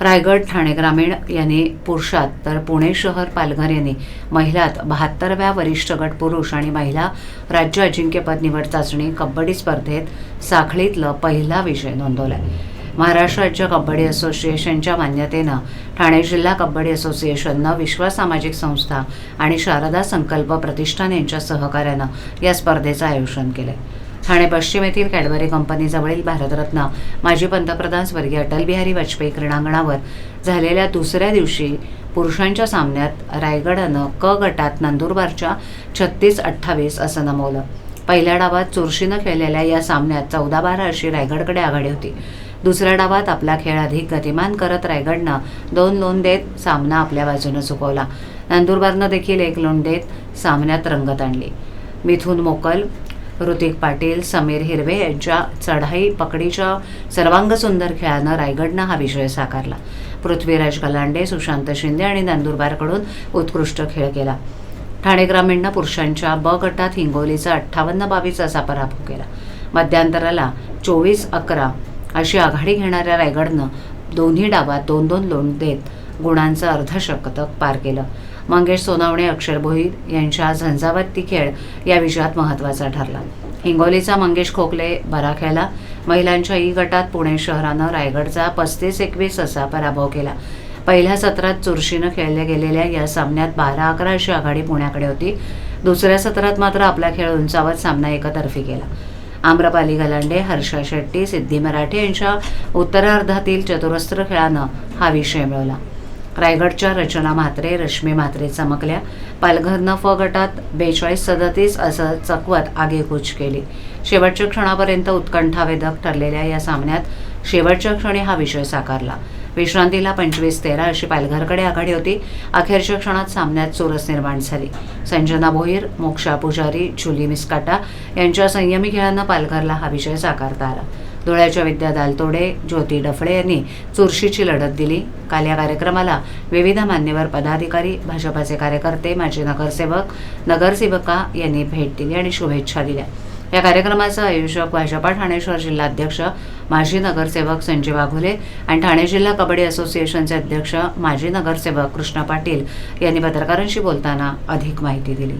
रायगड ठाणे ग्रामीण यांनी पुरुषात तर पुणे शहर पालघर यांनी महिलात बहात्तरव्या वरिष्ठ गट पुरुष आणि महिला राज्य अजिंक्यपद निवड चाचणी कबड्डी स्पर्धेत साखळीतलं पहिला विजय नोंदवलाय. महाराष्ट्र राज्य कबड्डी असोसिएशनच्या मान्यतेनं ठाणे जिल्हा कबड्डी असोसिएशननं विश्व सामाजिक संस्था आणि शारदा संकल्प प्रतिष्ठान यांच्या सहकार्यानं या स्पर्धेचं आयोजन केलंय. ठाणे पश्चिम येथील कॅडबरी कंपनीजवळील भारतरत्न माजी पंतप्रधान स्वर्गीय अटल बिहारी वाजपेयी क्रीडांगणावर झालेल्या दुसऱ्या दिवशी पुरुषांच्या सामन्यात रायगडनं क गटात नंदुरबारच्या छत्तीस अठ्ठावीस असं नमवलं. पहिल्या डावात चुरशीनं खेळलेल्या या सामन्यात चौदा बारा अशी रायगडकडे आघाडी होती. दुसऱ्या डावात आपला खेळ अधिक गतिमान करत रायगडनं दोन लोन देत सामना आपल्या बाजूनं चुकवला नंदुरबारनं देखील एक लोन देत सामन्यात रंगत आणली. मिथून मोकल ऋतिक पाटील समीर हिरवे यांच्या चढाई पकडीच्या सर्वांग सुंदर खेळानं रायगडनं हा विजय साकारला. पृथ्वीराज गलांडे सुशांत शिंदे आणि नंदुरबारकडून उत्कृष्ट खेळ केला. ठाणे ग्रामीणनं पुरुषांच्या ब गटात हिंगोलीचा अठ्ठावन्न बावीस असा पराभव केला. मध्यांतराला चोवीस अकरा अशी आघाडी घेणाऱ्या रायगडनं दोन्ही डावात दोन दोन लोण देत गुणांचं अर्धशतक पार केलं. मंगेश सोनावणे अक्षर भोईर यांच्या झंझावती खेळ या विजयात महत्त्वाचा ठरला. हिंगोलीचा मंगेश खोकले बरा खेळला. महिलांच्या ई गटात पुणे शहरानं रायगडचा पस्तीस एकवीस असा पराभव केला. पहिल्या सत्रात चुरशीनं खेळल्या गेलेल्या या सामन्यात बारा अकरा अशी आघाडी पुण्याकडे होती. दुसऱ्या सत्रात मात्र आपला खेळ उंचावत सामना एकतर्फी केला. आम्रपाली गलांडे हर्षा शेट्टी सिद्धी मराठे यांच्या उत्तरार्धातील चतुरस्त्र खेळानं हा विषय मिळवला. रायगडच्या रचना म्हात्रे रश्मी म्हात्रे चमकल्या. पालघरनं फ गटात बेचाळीस सदतीस असं चकवत आगेकूच केली. शेवटच्या क्षणापर्यंत उत्कंठावेधक ठरलेल्या या सामन्यात शेवटच्या क्षणी हा विषय साकारला. विश्रांतीला पंचवीस तेरा अशी पालघरकडे आघाडी होती. अखेरच्या क्षणात सामन्यात चोरस निर्माण झाली. संजना भोईर मोक्षा पुजारी जुली मिस्काटा यांच्या संयमी खेळांना पालघरला हा विषय साकारता आला. धुळ्याच्या विद्या दालतोडे ज्योती डफळे यांनी चुरशीची लढत दिली. काल या कार्यक्रमाला विविध मान्यवर पदाधिकारी भाजपाचे कार्यकर्ते माजी नगरसेवक नगरसेवका यांनी भेट दिली आणि शुभेच्छा दिल्या. या कार्यक्रमाचं आयोजक भाजपा ठाणे शहर जिल्हाध्यक्ष माजी नगरसेवक संजय वाघुले आणि ठाणे जिल्हा कबड्डी असोसिएशनचे अध्यक्ष माजी नगरसेवक कृष्णा पाटील यांनी पत्रकारांशी बोलताना अधिक माहिती दिली.